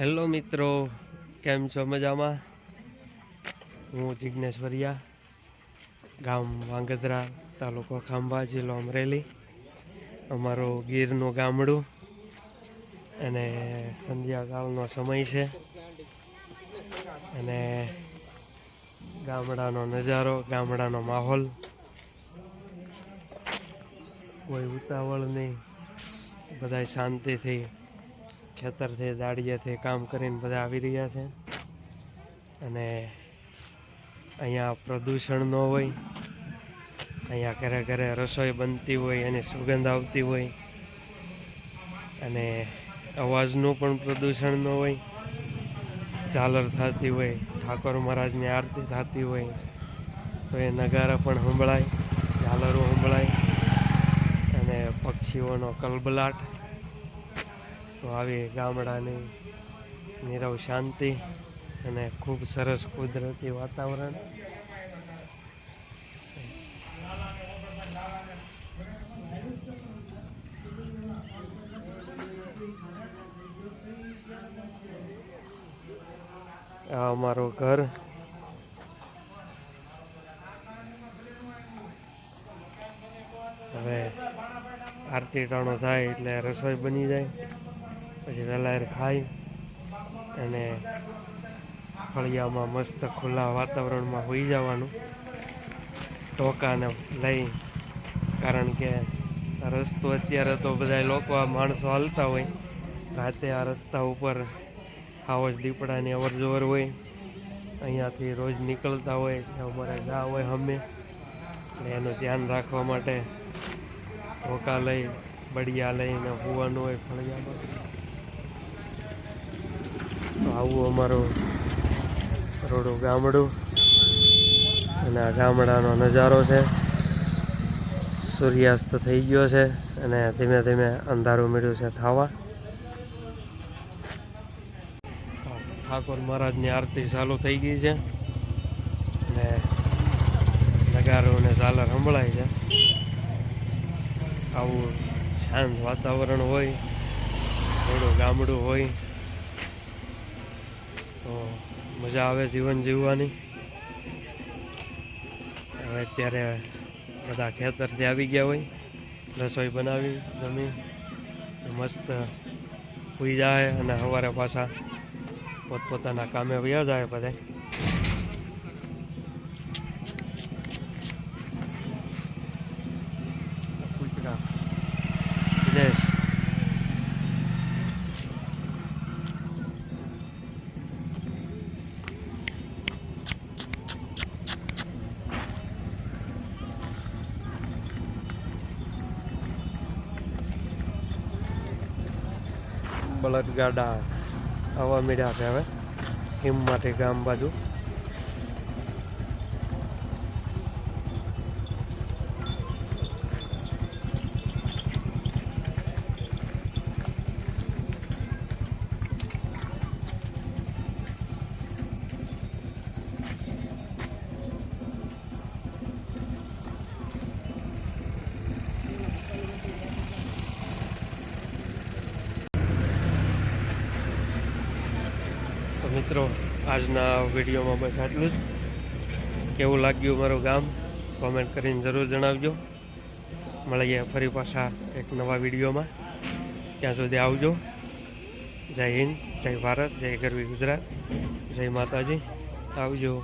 Hello મિત્રો, કેમ છો મજામાં? હું જિજ્ઞેશ્વરિયા ગામ વાંગધ્રા, તાલુકો ખાંભા, જિલ્લો અમરેલી. અમારું ગીરનું ગામડું અને સંધ્યાકાળનો સમય છે. અને ગામડાનો નજારો, ગામડાનો માહોલ. કોઈ ઉતાવળ નહીં. બધા શાંતિથી ખેતરથી દાડિયાથી કામ કરીને બધા આવી રહ્યા છે. અને અહીંયા પ્રદૂષણ ન હોય, અહીંયા ઘરે ઘરે રસોઈ બનતી હોય, એની સુગંધ આવતી હોય, અને અવાજનું પણ પ્રદૂષણ ન હોય, ઝાલર થતી હોય, ઠાકોર મહારાજની આરતી થતી હોય, તો એ નગારા પણ સંભળાય, ઝાલરો સંભળાય, અને પક્ષીઓનો કલબલાટ તો આવી ગામડાની નીરવ શાંતિ અને ખૂબ સરસ કુદરતી વાતાવરણ. અમારું ઘર. હવે આરતી ટાણો થાય એટલે રસોઈ બની જાય. પછી વહેલા ખાઈ અને ફળિયામાં મસ્ત ખુલ્લા વાતાવરણમાં હોઈ જવાનું. ટોકાને લઈ, કારણ કે રસ્તો અત્યારે તો બધા લોકો આ માણસો હાલતા હોય. રાતે આ રસ્તા ઉપર હાવજ દીપડાની અવર જવર હોય. અહીંયાથી રોજ નીકળતા હોય, અમારે ગા હોય અમે એટલે એનું ધ્યાન રાખવા માટે ઢોકા લઈ, બળિયા લઈને હોવાનું હોય ફળિયામાં. તો આવું અમારું રોડું ગામડું. અને આ ગામડાનો નજારો છે. સૂર્યાસ્ત થઈ ગયો છે અને ધીમે ધીમે અંધારું મળ્યું છે થાવા. ઠાકોર મહારાજની આરતી ચાલુ થઈ ગઈ છે. અને નગારો અને ઝાલર સંભળાય છે. આવું શાંત વાતાવરણ હોય, થોડું ગામડું હોય. મજા આવે જીવન જીવવાની. હવે અત્યારે બધા ખેતરથી આવી ગયા હોય રસોઈ બનાવી જમી મસ્ત સુઈ જાય અને સવારે પાછા પોતપોતાના કામે વ્યા જાય બધા. વિદેશ બળદગાડા આવા મળ્યા છે હવે. હિમમાંથી ગામ બાજુ. મિત્રો, આજના વિડીયોમાં બસ આટલું જ. કેવું લાગ્યું મારું ગામ? કોમેન્ટ કરીને જરૂર જણાવજો. મળીએ ફરી પાછા એક નવા વિડીયોમાં. ત્યાં સુધી આવજો. જય હિન્દ, જય ભારત, જય ગરવી ગુજરાત, જય માતાજી. આવજો.